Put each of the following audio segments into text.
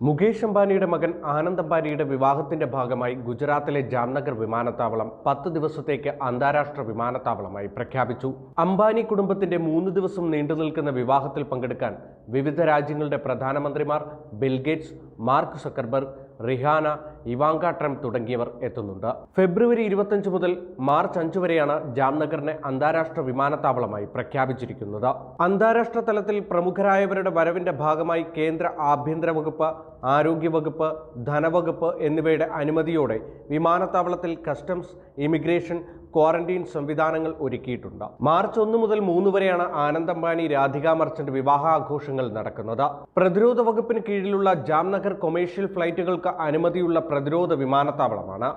മുകേഷ് അംബാനിയുടെ മകൻ ആനന്ദ് അംബാനിയുടെ വിവാഹത്തിന്റെ ഭാഗമായി ഗുജറാത്തിലെ ജാംനഗർ വിമാനത്താവളം പത്ത് ദിവസത്തേക്ക് അന്താരാഷ്ട്ര വിമാനത്താവളമായി പ്രഖ്യാപിച്ചു. അംബാനി കുടുംബത്തിന്റെ മൂന്ന് ദിവസം നീണ്ടു നിൽക്കുന്ന വിവാഹത്തിൽ പങ്കെടുക്കാൻ വിവിധ രാജ്യങ്ങളുടെ പ്രധാനമന്ത്രിമാർ Bill Gates Mark Zuckerberg Rihanna Ivanka Trump തുടങ്ങിയവർ എത്തുന്നുണ്ട്. ഫെബ്രുവരി ഇരുപത്തഞ്ച് മുതൽ മാർച്ച് അഞ്ച് വരെയാണ് ജാംനഗറിനെ അന്താരാഷ്ട്ര വിമാനത്താവളമായി പ്രഖ്യാപിച്ചിരിക്കുന്നത്. അന്താരാഷ്ട്ര തലത്തിൽ പ്രമുഖരായവരുടെ വരവിന്റെ ഭാഗമായി കേന്ദ്ര ആഭ്യന്തര വകുപ്പ് ആരോഗ്യ വകുപ്പ് ധനവകുപ്പ് എന്നിവയുടെ അനുമതിയോടെ വിമാനത്താവളത്തിൽ കസ്റ്റംസ് ഇമിഗ്രേഷൻ ക്വാറന്റീൻ സംവിധാനങ്ങൾ ഒരുക്കിയിട്ടുണ്ട്. മാർച്ച് ഒന്ന് മുതൽ മൂന്ന് വരെയാണ് ആനന്ദ് അംബാനി രാധിക മർച്ചന്റ് വിവാഹാഘോഷങ്ങൾ നടക്കുന്നത്. പ്രതിരോധ വകുപ്പിന് കീഴിലുള്ള ജാംനഗർ കൊമേഴ്ഷ്യൽ ഫ്ലൈറ്റുകൾക്ക് അനുമതിയുള്ള പ്രതിരോധ വിമാനത്താവളമാണ്.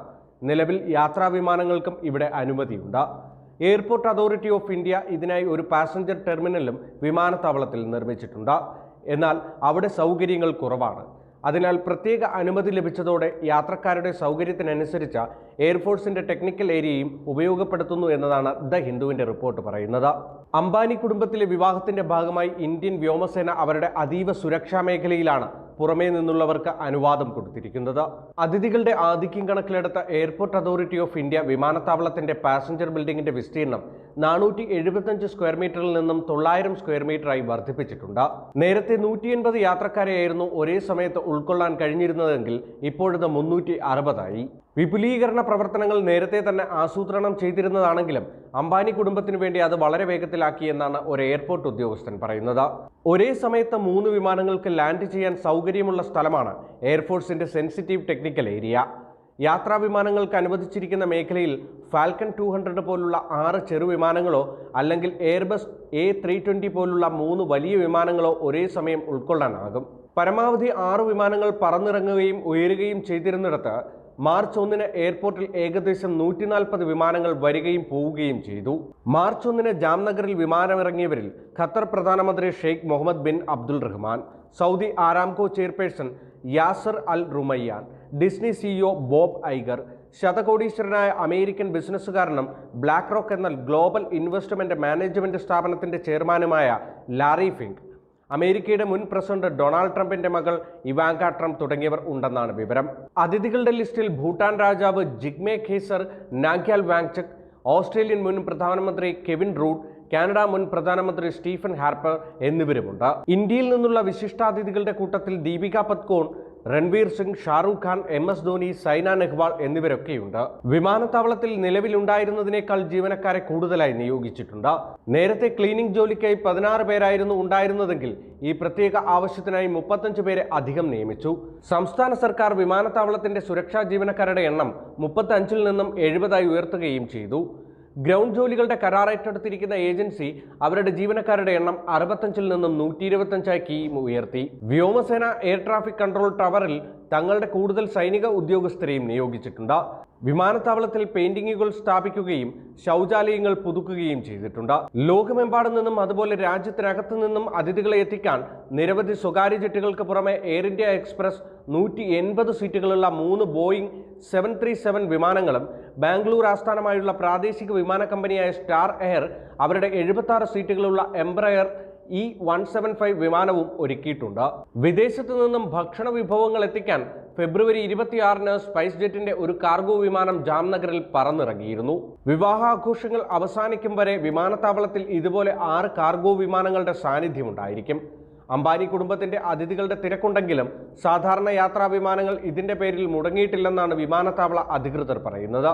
നിലവിൽ യാത്രാ വിമാനങ്ങൾക്കും ഇവിടെ അനുമതിയുണ്ട്. എയർപോർട്ട് അതോറിറ്റി ഓഫ് ഇന്ത്യ ഇതിനായി ഒരു പാസഞ്ചർ ടെർമിനലും വിമാനത്താവളത്തിൽ നിർമ്മിച്ചിട്ടുണ്ട്. എന്നാൽ അവിടെ സൗകര്യങ്ങൾ കുറവാണ്. അതിനാൽ പ്രത്യേക അനുമതി ലഭിച്ചതോടെ യാത്രക്കാരുടെ സൗകര്യത്തിനനുസരിച്ച് എയർഫോഴ്സിന്റെ ടെക്നിക്കൽ ഏരിയയും ഉപയോഗപ്പെടുത്തുന്നു എന്നതാണ് ദ ഹിന്ദുവിന്റെ റിപ്പോർട്ട് പറയുന്നത്. അംബാനി കുടുംബത്തിലെ വിവാഹത്തിന്റെ ഭാഗമായി ഇന്ത്യൻ വ്യോമസേന അവരുടെ അതീവ സുരക്ഷാ മേഖലയിലാണ് പുറമേ നിന്നുള്ളവർക്ക് അനുവാദം കൊടുത്തിരിക്കുന്നത്. അതിഥികളുടെ ആധിക്യം കണക്കിലെടുത്ത എയർപോർട്ട് അതോറിറ്റി ഓഫ് ഇന്ത്യ വിമാനത്താവളത്തിന്റെ പാസഞ്ചർ ബിൽഡിംഗിന്റെ വിസ്തീർണം നാനൂറ്റി എഴുപത്തഞ്ച് സ്ക്വയർ മീറ്ററിൽ നിന്നും തൊള്ളായിരം സ്ക്വയർ മീറ്ററായി വർദ്ധിപ്പിച്ചിട്ടുണ്ട്. നേരത്തെ നൂറ്റി എൺപത് യാത്രക്കാരെയായിരുന്നു ഒരേ സമയത്ത് ഉൾക്കൊള്ളാൻ കഴിഞ്ഞിരുന്നതെങ്കിൽ ഇപ്പോഴത് മുന്നൂറ്റി അറുപതായി വിപുലീകരണ പ്രവർത്തനങ്ങൾ നേരത്തെ തന്നെ ആസൂത്രണം ചെയ്തിരുന്നതാണെങ്കിലും അംബാനി കുടുംബത്തിന് വേണ്ടി അത് വളരെ വേഗത്തിലാക്കിയെന്നാണ് ഒരു എയർപോർട്ട് ഉദ്യോഗസ്ഥൻ പറയുന്നത്. ഒരേ സമയത്ത് മൂന്ന് വിമാനങ്ങൾക്ക് ലാൻഡ് ചെയ്യാൻ സൗകര്യമുള്ള സ്ഥലമാണ് എയർഫോഴ്സിന്റെ സെൻസിറ്റീവ് ടെക്നിക്കൽ ഏരിയ യാത്രാ വിമാനങ്ങൾക്ക് അനുവദിച്ചിരിക്കുന്ന മേഖലയിൽ ഫാൽക്കൺ ടു ഹൺഡ്രഡ് പോലുള്ള ആറ് ചെറുവിമാനങ്ങളോ അല്ലെങ്കിൽ എയർബസ് എ ത്രീ ട്വന്റി പോലുള്ള മൂന്ന് വലിയ വിമാനങ്ങളോ ഒരേ സമയം ഉൾക്കൊള്ളാനാകും. പരമാവധി ആറ് വിമാനങ്ങൾ പറന്നിറങ്ങുകയും ഉയരുകയും ചെയ്തിരുന്നിടത്ത് മാർച്ച് ഒന്നിന് എയർപോർട്ടിൽ ഏകദേശം നൂറ്റി നാൽപ്പത് വിമാനങ്ങൾ വരികയും പോവുകയും ചെയ്തു. മാർച്ച് ഒന്നിന് ജാംനഗറിൽ വിമാനമിറങ്ങിയവരിൽ ഖത്തർ പ്രധാനമന്ത്രി Sheikh Mohammed bin Abdul Rahman Saudi Aramco chairperson Yasir Al Rumayyan Disney CEO Bob Iger ശതകോടീശ്വരനായ American ബിസിനസ്സുകാരനും ബ്ലാക്ക് റോക്ക് എന്ന ഗ്ലോബൽ ഇൻവെസ്റ്റ്മെന്റ് മാനേജ്മെന്റ് സ്ഥാപനത്തിന്റെ ചെയർമാനുമായ ലാറി ഫിങ്ക്. അമേരിക്കയുടെ മുൻ പ്രസിഡന്റ് ഡൊണാൾഡ് ട്രംപിന്റെ മകൾ ഇവാങ്ക ട്രംപ് തുടങ്ങിയവർ ഉണ്ടെന്നാണ് വിവരം. അതിഥികളുടെ ലിസ്റ്റിൽ ഭൂട്ടാൻ രാജാവ് ജിഗ്മെ ഖേസർ നാഗ്യാൽ വാങ്ചക് ഓസ്ട്രേലിയൻ മുൻ പ്രധാനമന്ത്രി കെവിൻ റൂഡ് കാനഡ മുൻ പ്രധാനമന്ത്രി സ്റ്റീഫൻ ഹാർപ്പർ എന്നിവരുമുണ്ട്. ഇന്ത്യയിൽ നിന്നുള്ള വിശിഷ്ടാതിഥികളുടെ കൂട്ടത്തിൽ ദീപിക പത്കോൺ രൺവീർ സിംഗ് ഷാറൂഖ് ഖാൻ എം എസ് ധോനി സൈന നെഹ്വാൾ എന്നിവരൊക്കെയുണ്ട്. വിമാനത്താവളത്തിൽ നിലവിലുണ്ടായിരുന്നതിനേക്കാൾ ജീവനക്കാരെ കൂടുതലായി നിയോഗിച്ചിട്ടുണ്ട്. നേരത്തെ ക്ലീനിംഗ് ജോലിക്കായി പതിനാറ് പേരായിരുന്നു ഉണ്ടായിരുന്നതെങ്കിൽ ഈ പ്രത്യേക ആവശ്യത്തിനായി മുപ്പത്തഞ്ച് പേരെ അധികം നിയമിച്ചു. സംസ്ഥാന സർക്കാർ വിമാനത്താവളത്തിന്റെ സുരക്ഷാ ജീവനക്കാരുടെ എണ്ണം മുപ്പത്തഞ്ചിൽ നിന്നും എഴുപതായി ഉയർത്തുകയും ചെയ്തു. ഗ്രൗണ്ട് ജോലികളുടെ കരാർ ഏറ്റെടുത്തിരിക്കുന്ന ഏജൻസി അവരുടെ ജീവനക്കാരുടെ എണ്ണം അറുപത്തഞ്ചിൽ നിന്നും നൂറ്റി ഇരുപത്തഞ്ചാക്കി ഉയർത്തി. വ്യോമസേന എയർ ട്രാഫിക് കൺട്രോൾ ടവറിൽ തങ്ങളുടെ കൂടുതൽ സൈനിക ഉദ്യോഗസ്ഥരെയും നിയോഗിച്ചിട്ടുണ്ട്. വിമാനത്താവളത്തിൽ പെയിന്റിങ്ങുകൾ സ്ഥാപിക്കുകയും ശൗചാലയങ്ങൾ പുതുക്കുകയും ചെയ്തിട്ടുണ്ട്. ലോകമെമ്പാടു നിന്നും അതുപോലെ രാജ്യത്തിനകത്തു നിന്നും അതിഥികളെ എത്തിക്കാൻ നിരവധി സ്വകാര്യ ജെറ്റുകൾക്ക് പുറമെ എയർ ഇന്ത്യ എക്സ്പ്രസ് നൂറ്റി എൺപത് സീറ്റുകളുള്ള മൂന്ന് ബോയിങ് സെവൻ ത്രീ സെവൻ വിമാനങ്ങളും ബാംഗ്ലൂർ ആസ്ഥാനമായുള്ള പ്രാദേശിക വിമാന കമ്പനിയായ സ്റ്റാർ എയർ അവരുടെ എഴുപത്തി സീറ്റുകളുള്ള Embraer E one seven five വിമാനവും ഒരുക്കിയിട്ടുണ്ട്. വിദേശത്തു നിന്നും ഭക്ഷണ വിഭവങ്ങൾ എത്തിക്കാൻ ഫെബ്രുവരി ഇരുപത്തിയാറിന് സ്പൈസ് ജെറ്റിന്റെ ഒരു കാർഗോ വിമാനം ജാംനഗറിൽ പറന്നിറങ്ങിയിരുന്നു. വിവാഹാഘോഷങ്ങൾ അവസാനിക്കും വരെ വിമാനത്താവളത്തിൽ ഇതുപോലെ ആറ് കാർഗോ വിമാനങ്ങളുടെ സാന്നിധ്യം ഉണ്ടായിരിക്കും. അംബാനി കുടുംബത്തിന്റെ അതിഥികളുടെ തിരക്കുണ്ടെങ്കിലും സാധാരണ യാത്രാ വിമാനങ്ങൾ ഇതിന്റെ പേരിൽ മുടങ്ങിയിട്ടില്ലെന്നാണ് വിമാനത്താവള അധികൃതർ പറയുന്നത്.